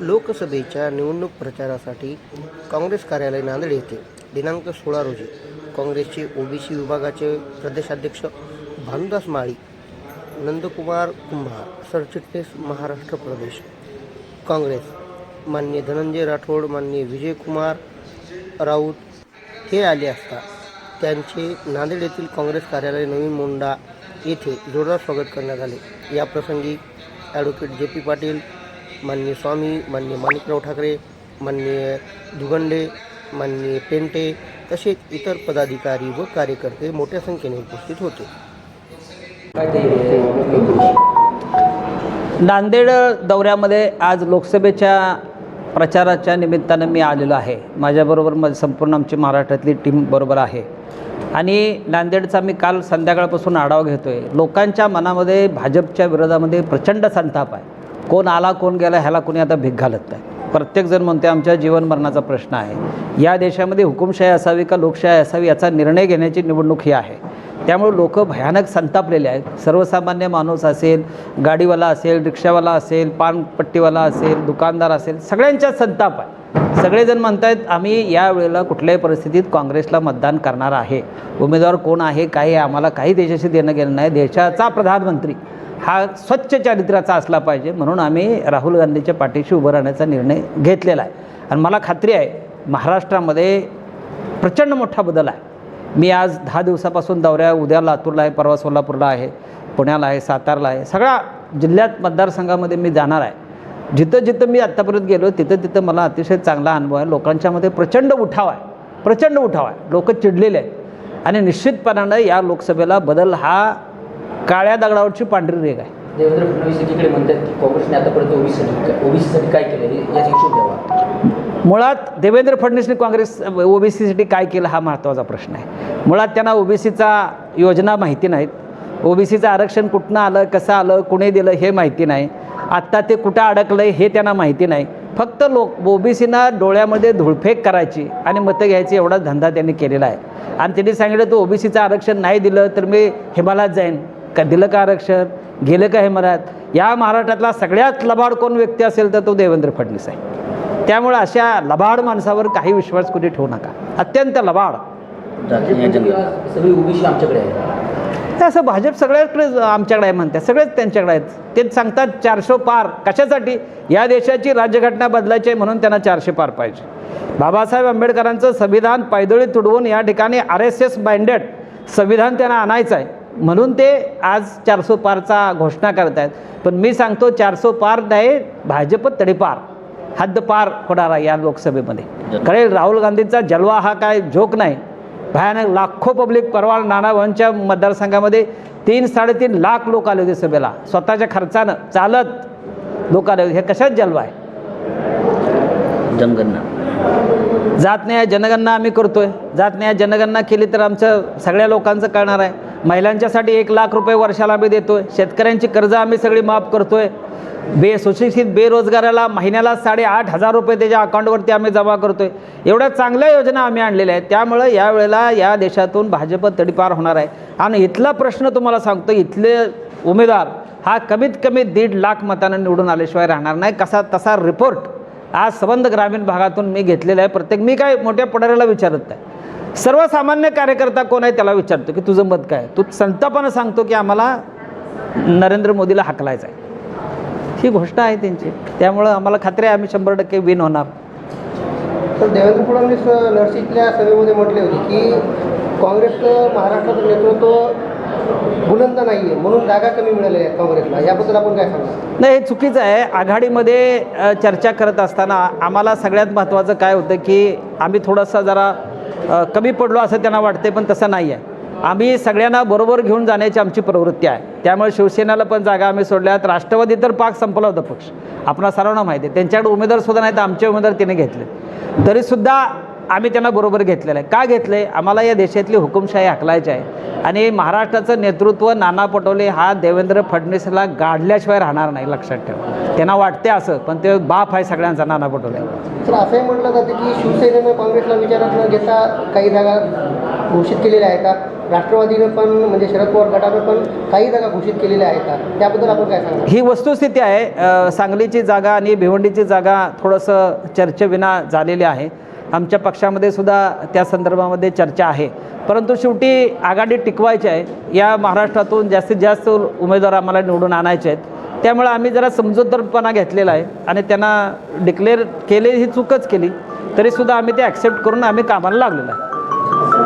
लोकसभेच्या निवडणूक प्रचारासाठी काँग्रेस कार्यालय नांदेड येथे. दिनांक सोळा रोजी काँग्रेसचे ओबीसी विभागाचे प्रदेशाध्यक्ष भानुदास माळी नंदकुमार कुंभार सरचिटणीस महाराष्ट्र प्रदेश काँग्रेस मान्य धनंजय राठोड मान्य विजयकुमार राऊत हे आले असता त्यांचे नांदेड येथील काँग्रेस कार्यालय नवीन मोंडा येथे जोरदार स्वागत करण्यात आले. याप्रसंगी ॲडव्होकेट जे पी पाटील माननीय स्वामी माननीय माणिकराव ठाकरे माननीय दुगंडे माननीय पेंटे तसेच इतर पदाधिकारी व कार्यकर्ते मोठ्या संख्येने उपस्थित होते. नांदेड दौऱ्यामध्ये आज लोकसभेच्या प्रचाराच्या निमित्तानं मी आलेलो आहे. माझ्याबरोबर माझी संपूर्ण आमची महाराष्ट्रातली टीम बरोबर आहे. आणि नांदेडचा मी काल संध्याकाळपासून आढावा घेतो आहे लोकांच्या मनामध्ये भाजपच्या विरोधामध्ये प्रचंड संताप आहे. कोण आला कोण गेला ह्याला कोणी आता भीक घालत नाही. प्रत्येकजण म्हणते आमच्या जीवन मरणाचा प्रश्न आहे. या देशामध्ये हुकुमशाही असावी का लोकशाही असावी याचा निर्णय घेण्याची निवडणूक ही आहे. त्यामुळे लोक भयानक संतापलेले आहेत. सर्वसामान्य माणूस असेल गाडीवाला असेल रिक्षावाला असेल पानपट्टीवाला असेल दुकानदार असेल सगळ्यांच्या संताप आहे. सगळेजण म्हणत आहेत आम्ही यावेळेला कुठल्याही परिस्थितीत काँग्रेसला मतदान करणार आहे. उमेदवार कोण आहे काय आहे आम्हाला काही देशाशी देणं गेलं नाही. देशाचा प्रधानमंत्री हा स्वच्छ चारित्र्याचा असला पाहिजे म्हणून आम्ही राहुल गांधीच्या पाठीशी उभं राहण्याचा निर्णय घेतलेला आहे. आणि मला खात्री आहे महाराष्ट्रामध्ये प्रचंड मोठा बदल आहे. मी आज दहा दिवसापासून दौऱ्या उद्या लातूरला आहे परवा सोलापूरला आहे पुण्याला आहे सातारला आहे सगळ्या जिल्ह्यात मतदारसंघामध्ये मी जाणार आहे. जिथं जिथं मी आत्तापर्यंत गेलो तिथं तिथं मला अतिशय चांगला अनुभव आहे. लोकांच्यामध्ये प्रचंड उठाव आहे. प्रचंड उठाव आहे. लोक चिडलेले आहेत. आणि निश्चितपणानं या लोकसभेला बदल हा काळ्या दगडावरची पांढरी रेग आहे. देवेंद्र फडणवीस एकीकडे म्हणतात की काँग्रेसने आतापर्यंत ओबीसीसाठी ओबीसीसाठी काय केलं? याचा हिशोब द्यावा. मुळात देवेंद्र फडणवीसने काँग्रेस ओबीसीसाठी काय केलं हा महत्त्वाचा प्रश्न आहे. मुळात त्यांना ओबीसीचा योजना माहिती नाहीत. ओबीसीचं आरक्षण कुठनं आलं कसं आलं कुणी दिलं हे माहिती नाही. आत्ता ते कुठं अडकलं आहे हे त्यांना माहिती नाही. फक्त लोक ओबीसीना डोळ्यामध्ये धुळफेक करायची आणि मतं घ्यायची एवढा धंदा त्यांनी केलेला आहे. आणि त्यांनी सांगितलं तो ओबीसीचं आरक्षण नाही दिलं तर मी हिमालयात जाईन. का दिलं का आरक्षण? गेलं का हिमालयात या महाराष्ट्रातला सगळ्यात लबाड कोण व्यक्ती असेल तर तो देवेंद्र फडणवीस आहे. त्यामुळे अशा लबाड माणसावर काही विश्वास कुठे ठेवू नका. अत्यंत लबाड. आमच्याकडे असं भाजप सगळ्याकडे आमच्याकडे आहे म्हणतात सगळेच त्यांच्याकडे आहेत. ते सांगतात चारशे पार कशासाठी? या देशाची राज्यघटना बदलायची आहे म्हणून त्यांना चारशे पार पाहिजे. बाबासाहेब आंबेडकरांचं संविधान पायदळी तुडवून या ठिकाणी आर एस एस बाइंडेड संविधान त्यांना आणायचं आहे. म्हणून ते आज चारसो पारचा घोषणा करत आहेत पण मी सांगतो चारसो पार नाही भाजप तडीपार हद्दपार होणार आहे या लोकसभेमध्ये. कळेल राहुल गांधींचा जलवा हा काय जोक नाही. भयानक लाखो पब्लिक परवा नानाभाऊंच्या मतदारसंघामध्ये तीन साडेतीन लाख लोक आले होते सभेला. स्वतःच्या खर्चानं चालत लोक आले होते. हे कशात जलवा आहे? जनगणना. जात नाही जनगणना आम्ही करतोय. जात नाही जनगणना केली तर आमचं सगळ्या लोकांचं कळणार आहे. महिलांच्यासाठी एक लाख रुपये वर्षाला आम्ही देतो आहे शेतकऱ्यांची कर्ज आम्ही सगळी माफ करतोय. बे सुशिक्षित बेरोजगाराला महिन्याला साडेआठ हजार रुपये त्याच्या अकाउंटवरती आम्ही जमा करतो आहे एवढ्या चांगल्या योजना आम्ही आणलेल्या आहेत. त्यामुळं यावेळेला या देशातून भाजप तडीपार होणार आहे. आणि इथला प्रश्न तुम्हाला सांगतो इथले उमेदवार हा कमीत कमी दीड लाख मतानं निवडून आल्याशिवाय राहणार नाही. कसा तसा रिपोर्ट आज संबंध ग्रामीण भागातून मी घेतलेला आहे. प्रत्येक मी काय मोठ्या पुढाऱ्याला विचारत आहे सर्वसामान्य कार्यकर्ता कोण आहे त्याला विचारतो की तुझं मत काय? तू संतापानं सांगतो की आम्हाला नरेंद्र मोदीला हाकलायचं आहे ही घोषणा आहे त्यांची. त्यामुळं आम्हाला खात्री आहे आम्ही शंभर टक्के विन होणार. तर देवेंद्र फडणवीस नरसिकल्या सभेमध्ये म्हटले होते की काँग्रेसचं महाराष्ट्राचं नेतृत्व बुलंद नाही आहे म्हणून जागा कमी मिळाल्या आहेत काँग्रेसला. याबद्दल आपण काय सांगणार? नाही हे चुकीचं आहे. आघाडीमध्ये चर्चा करत असताना आम्हाला सगळ्यात महत्त्वाचं काय होतं की आम्ही थोडंसं जरा कमी पडलो असं त्यांना वाटते पण तसं नाही आहे. आम्ही सगळ्यांना बरोबर घेऊन जाण्याची आमची प्रवृत्ती आहे. त्यामुळे शिवसेनेला पण जागा आम्ही सोडल्यात. राष्ट्रवादी तर पाक संपला होता पक्ष. आपणा सर्वांना माहिती आहे. त्यांच्याकडे उमेदवार सुद्धा नाही तर आमचे उमेदवार तिने घेतले. तरीसुद्धा आम्ही त्यांना बरोबर घेतलेलं आहे. का घेतलं आहे आम्हाला या देशातली हुकुमशाही हाकलायची आहे. आणि महाराष्ट्राचं नेतृत्व नाना पटोले हा देवेंद्र फडणवीसला गाडल्याशिवाय राहणार नाही लक्षात ठेवा. त्यांना वाटते असं पण ते बाप आहे सगळ्यांचा नाना पटोले. असंही म्हटलं जातं की शिवसेनेनं काँग्रेसला विचारात न घेता काही जागा घोषित केलेल्या आहे का? राष्ट्रवादीनं पण म्हणजे शरद पवार गटानं पण काही जागा घोषित केलेल्या आहेत का? त्याबद्दल आपण काय सांगणार? ही वस्तुस्थिती आहे. सांगलीची जागा आणि भिवंडीची जागा थोडंसं चर्चेविना झालेली आहे. आमच्या पक्षामध्ये सुद्धा त्या संदर्भामध्ये चर्चा आहे. परंतु शेवटी आघाडी टिकवायची आहे. या महाराष्ट्रातून जास्तीत जास्त उमेदवार आम्हाला निवडून आणायचे आहेत. त्यामुळे आम्ही जरा समजूतदारपणा घेतलेला आहे आणि त्यांना डिक्लेअर केले ही चूकच केली. तरीसुद्धा आम्ही ते ॲक्सेप्ट करून आम्ही कामाला लागलेलो आहे.